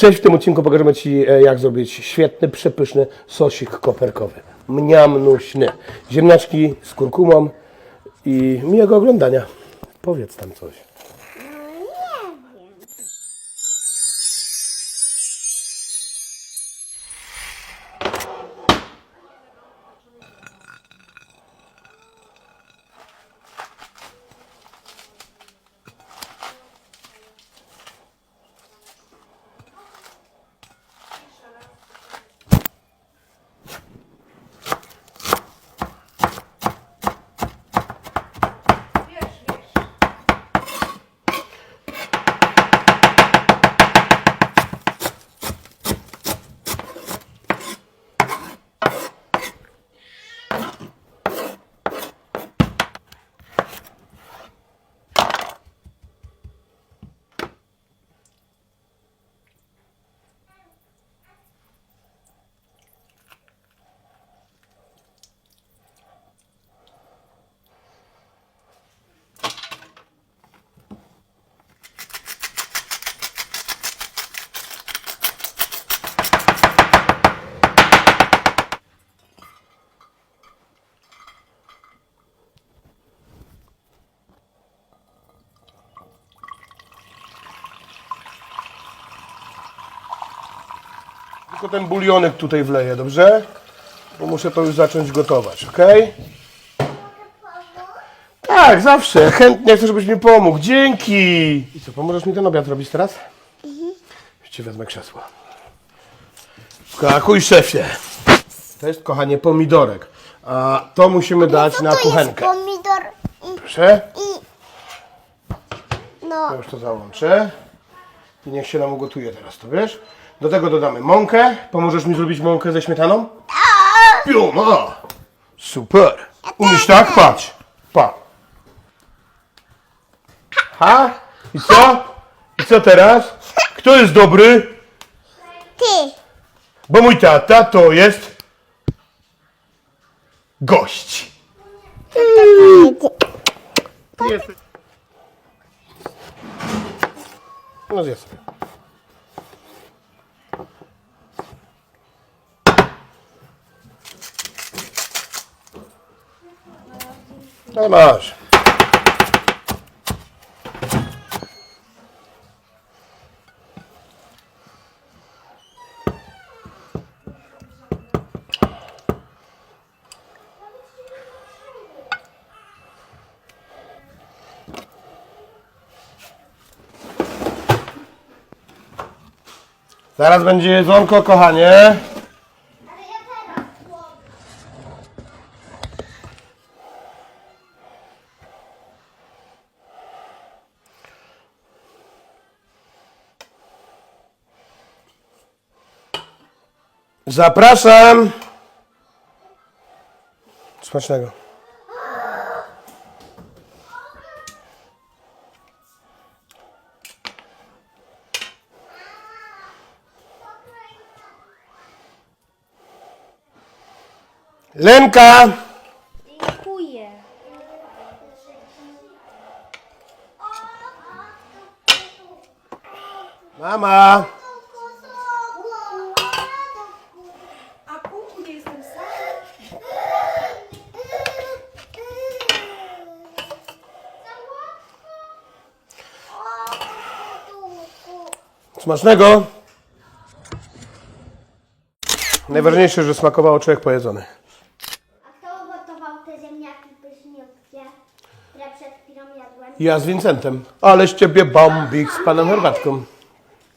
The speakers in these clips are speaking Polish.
Cześć, w tym odcinku pokażemy Ci, e, jak zrobić świetny, przepyszny sosik koperkowy. Mniamnuśny. Ziemniaczki z kurkumą i miłego oglądania. Powiedz tam coś. Tylko ten bulionek tutaj wleję, dobrze? Bo muszę to już zacząć gotować, ok? Tak, zawsze. Chętnie chcę, żebyś mi pomógł. Dzięki. I co, pomożesz mi ten obiad robić teraz? Mhm. Ci wezmę krzesło. Skakuj, szefie. To jest, kochanie, pomidorek. A to musimy dać na to jest kuchenkę. pomidor i, Proszę. i no Ja już to załączę. I niech się nam ugotuje teraz, to wiesz? Do tego dodamy mąkę. Pomożesz mi zrobić mąkę ze śmietaną? Pium, o! Super! Umiesz tak? Patrz! Pa! Ha? I co? I co teraz? Kto jest dobry? ty. Bo mój tata to jest... Gość. No zjedz sobie. No masz. Zaraz będzie jedzonko, kochanie. Zapraszam. Smacznego. Lenka! Dziękuję. Mama! A kuku nie jestem sam. Smacznego! Najważniejsze, że smakowało człowiek pojedzony. A kto ugotował te ziemniaki pyszniutkie, które przed chwilą jadłem? Ja z Vincentem. Ale z ciebie bombik z panem herbatką.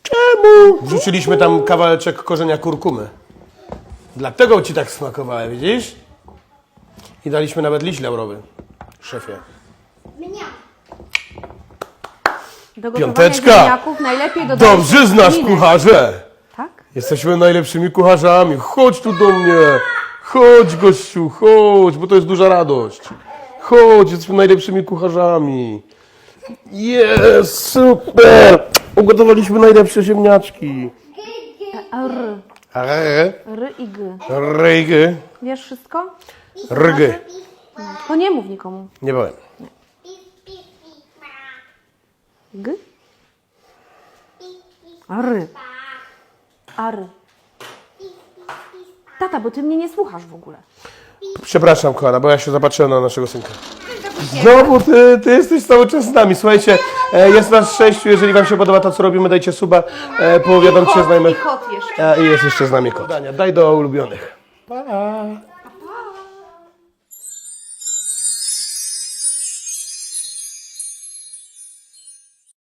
Czemu? Wrzuciliśmy tam kawałeczek korzenia kurkumy. Dlatego ci tak smakowało, widzisz? I daliśmy nawet liść laurowy. Szefie. Mnie. Do Piąteczka. ziemniaków najlepiej dodać Dobrze znasz kucharze! Tak? Jesteśmy najlepszymi kucharzami. Chodź tu do mnie. Chodź, gościu, chodź, bo to jest duża radość. Chodź, jesteśmy najlepszymi kucharzami. Jest, super! Ugotowaliśmy najlepsze ziemniaczki. R. R, R i G. rygy, Wiesz wszystko? rygy. To nie mów nikomu. Nie byłem. G? R. Ar. Tata, bo ty mnie nie słuchasz w ogóle. Przepraszam, kochana, bo ja się zapatrzyłem na naszego synka. Znowu ty, ty jesteś cały czas z nami. Słuchajcie, e, jest nas sześciu. Jeżeli wam się podoba to, co robimy, dajcie suba, e, powiadomcie znajomych. kot jeszcze. E, I jest jeszcze z nami kot. Dania, daj do ulubionych. Pa.